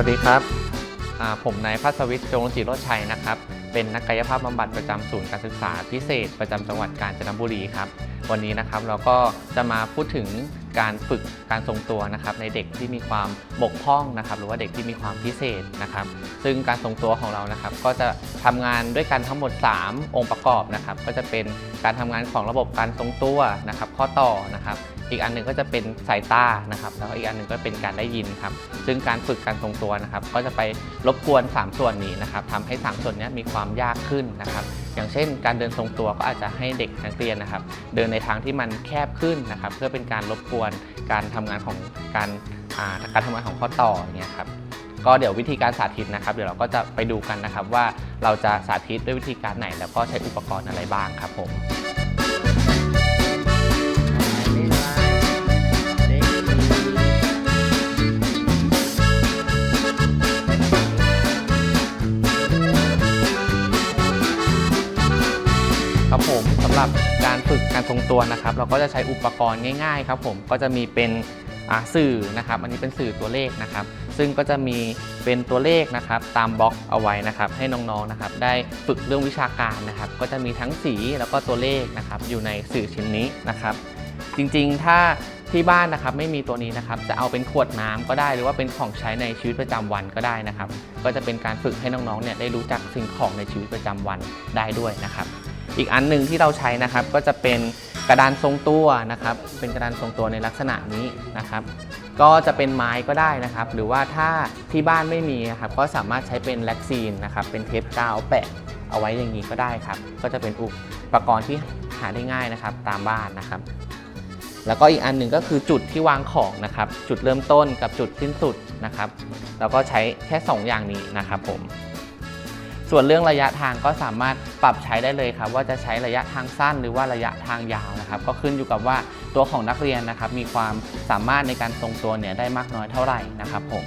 วัสดีครับ ผมนายพัศวิทย์จงจิโรชัยนะครับ เป็นนักกายภาพบำบัดประจำศูนย์การศึกษาพิเศษ ประจำจังหวัดกาญจนบุรีครับ วันนี้นะครับเราก็จะมาพูดถึงการฝึกการทรงตัวนะครับในเด็กที่มีความบกพร่องนะครับ หรือว่าเด็กที่มีความพิเศษนะครับ ซึ่งการทรงตัวของเรานะครับ ก็จะทำงานด้วยกันทั้งหมด 3 องค์ประกอบนะครับ ก็จะเป็นการทำงานของระบบการทรงตัวนะครับ ข้อต่อนะครับอีกอันหนึ่งก็จะเป็นสายตานะครับ แล้วอีกอันหนึ่งก็เป็นการได้ยินครับ ซึ่งการฝึกการทรงตัวนะครับ ก็จะไปรบกวน 3 ส่วนนี้นะครับทำให้ 3 ส่วนนี้มีความยากขึ้นนะครับ อย่างเช่น การเดินทรงตัวก็อาจจะให้เด็กนักเรียนนะครับ เดินในทางที่มันแคบขึ้นนะครับ เพื่อเป็นการรบกวนการทำงานของการการทำงานของข้อต่ออย่างเงี้ยครับก็เดี๋ยววิธีการสาธิตนะครับ เดี๋ยวเราก็จะไปดูกันนะครับว่าเราจะสาธิตด้วยวิธีการไหน แล้วก็ใช้อุปกรณ์อะไรบ้างครับผม ครับผมสำหรับการฝึกการทรงตัวนะครับ เราก็จะใช้อุปกรณ์ง่ายๆครับผมก็จะมีเป็นสื่อนะครับอันนี้เป็นสื่อตัวเลขนะครับ ซึ่งก็จะมีเป็นตัวเลขนะครับตามบล็อกเอาไว้นะครับ ให้น้องๆนะครับ ได้ฝึกเรื่องวิชาการนะครับ ก็จะมีทั้งสีแล้วก็ตัวเลขนะครับ อยู่ในสื่อชิ้นนี้นะครับ จริงๆถ้าที่บ้านนะครับไม่มีตัวนี้นะครับ จะเอาเป็นขวดน้ำก็ได้ หรือว่าเป็นของใช้ในชีวิตประจำวันก็ได้นะครับ ก็จะเป็นการฝึกให้น้องๆเนี่ยได้รู้จักสิ่งของในชีวิตประจำวันได้ด้วยนะครับ อีกอันหนึ่งที่เราใช้นะครับก็จะเป็นกระดานทรงตัวนะครับ เป็นกระดานทรงตัวในลักษณะนี้นะครับ ก็จะเป็นไม้ก็ได้นะครับ หรือว่าถ้าที่บ้านไม่มีนะครับก็สามารถใช้เป็นแล็กซีนนะครับ เป็นเทปกาวแปะเอาไว้อย่างนี้ก็ได้ครับ ก็จะเป็นอุปกรณ์ที่หาได้ง่ายนะครับ ตามบ้านนะครับ แล้วก็อีกอันหนึ่งก็คือจุดที่วางของนะครับ จุดเริ่มต้นกับจุดสิ้นสุดนะครับ แล้วก็ใช้แค่ 2 อย่างนี้นะครับผม ส่วนเรื่องระยะทางก็สามารถปรับใช้ได้เลยครับว่าจะใช้ระยะทางสั้นหรือว่าระยะทางยาวนะครับก็ขึ้นอยู่กับว่าตัวของนักเรียนนะครับมีความสามารถในการทรงตัวเนี่ยได้มากน้อยเท่าไหร่นะครับผม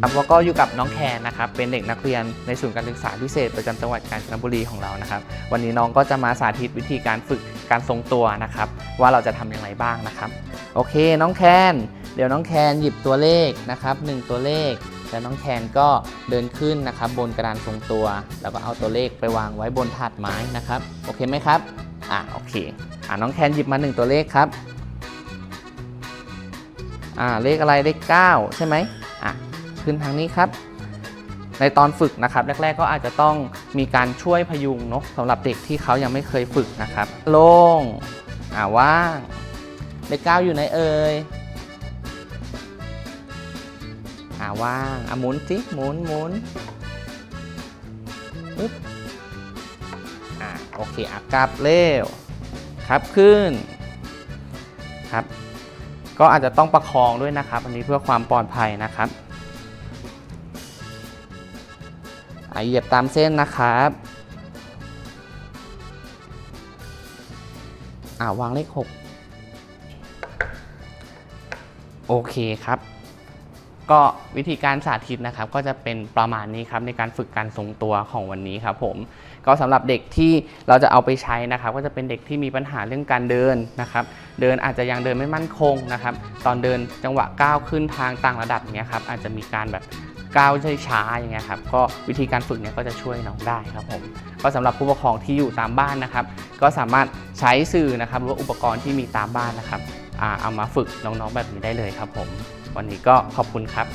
ครับแล้วก็อยู่กับน้องแคนนะครับเป็นเด็กนักเรียนในศูนย์การศึกษาพิเศษประจำจังหวัดกาญจนบุรีของเรานะครับวันนี้น้องก็จะมาสาธิตวิธีการฝึกการทรงตัวนะครับ ว่าเราจะทำอย่างไรบ้างนะครับ โอเคน้องแคนเดี๋ยวน้องแคนหยิบตัวเลขนะครับหนึ่งตัวเลขแล้วน้องแคนก็เดินขึ้นนะครับบนกระดานทรงตัว แล้วก็เอาตัวเลขไปวางไว้บนถาดไม้นะครับโอเคไหมครับอ่าโอเคอ่าน้องแคนหยิบมาหนึ่งตัวเลขครับอ่าเลขอะไรเลข9ใช่ไหมอะ ขึ้นทางนี้ครับ ในตอนฝึกนะครับ แรก ๆ ก็อาจจะต้องมีการช่วยพยุงเนอะสำหรับเด็กที่เขายังไม่เคยฝึกนะครับลงอ่าว่างเลขเก้าอยู่ไหนเอ่ยอ่าว่างอะหมุนสิหมุนหมุนปึ๊บอ่าโอเคอะกลับเร็วครับขึ้นครับ ก็อาจจะต้องประคองด้วยนะครับ อันนี้เพื่อความปลอดภัยนะครับ เหยียบตามเส้นนะครับอ่าวางเลข 6 โอเคครับ ก็วิธีการสาธิตนะครับ ก็จะเป็นประมาณนี้ครับในการฝึกการทรงตัวของวันนี้ครับผมก็สำหรับเด็กที่เราจะเอาไปใช้นะครับ ก็จะเป็นเด็กที่มีปัญหาเรื่องการเดินนะครับ เดินอาจจะยังเดินไม่มั่นคงนะครับ ตอนเดินจังหวะก้าวขึ้นทางต่างระดับเนี้ยครับอาจจะมีการแบบ ก้าวช้าๆอย่างเงี้ยครับก็วิธีการฝึกเนี้ยก็จะช่วยน้องได้ครับผมก็สำหรับผู้ปกครองที่อยู่ตามบ้านนะครับ ก็สามารถใช้สื่อนะครับหรือว่าอุปกรณ์ที่มีตามบ้านนะครับเอามาฝึกน้องๆแบบนี้ได้เลยครับผม วันนี้ก็ขอบคุณครับ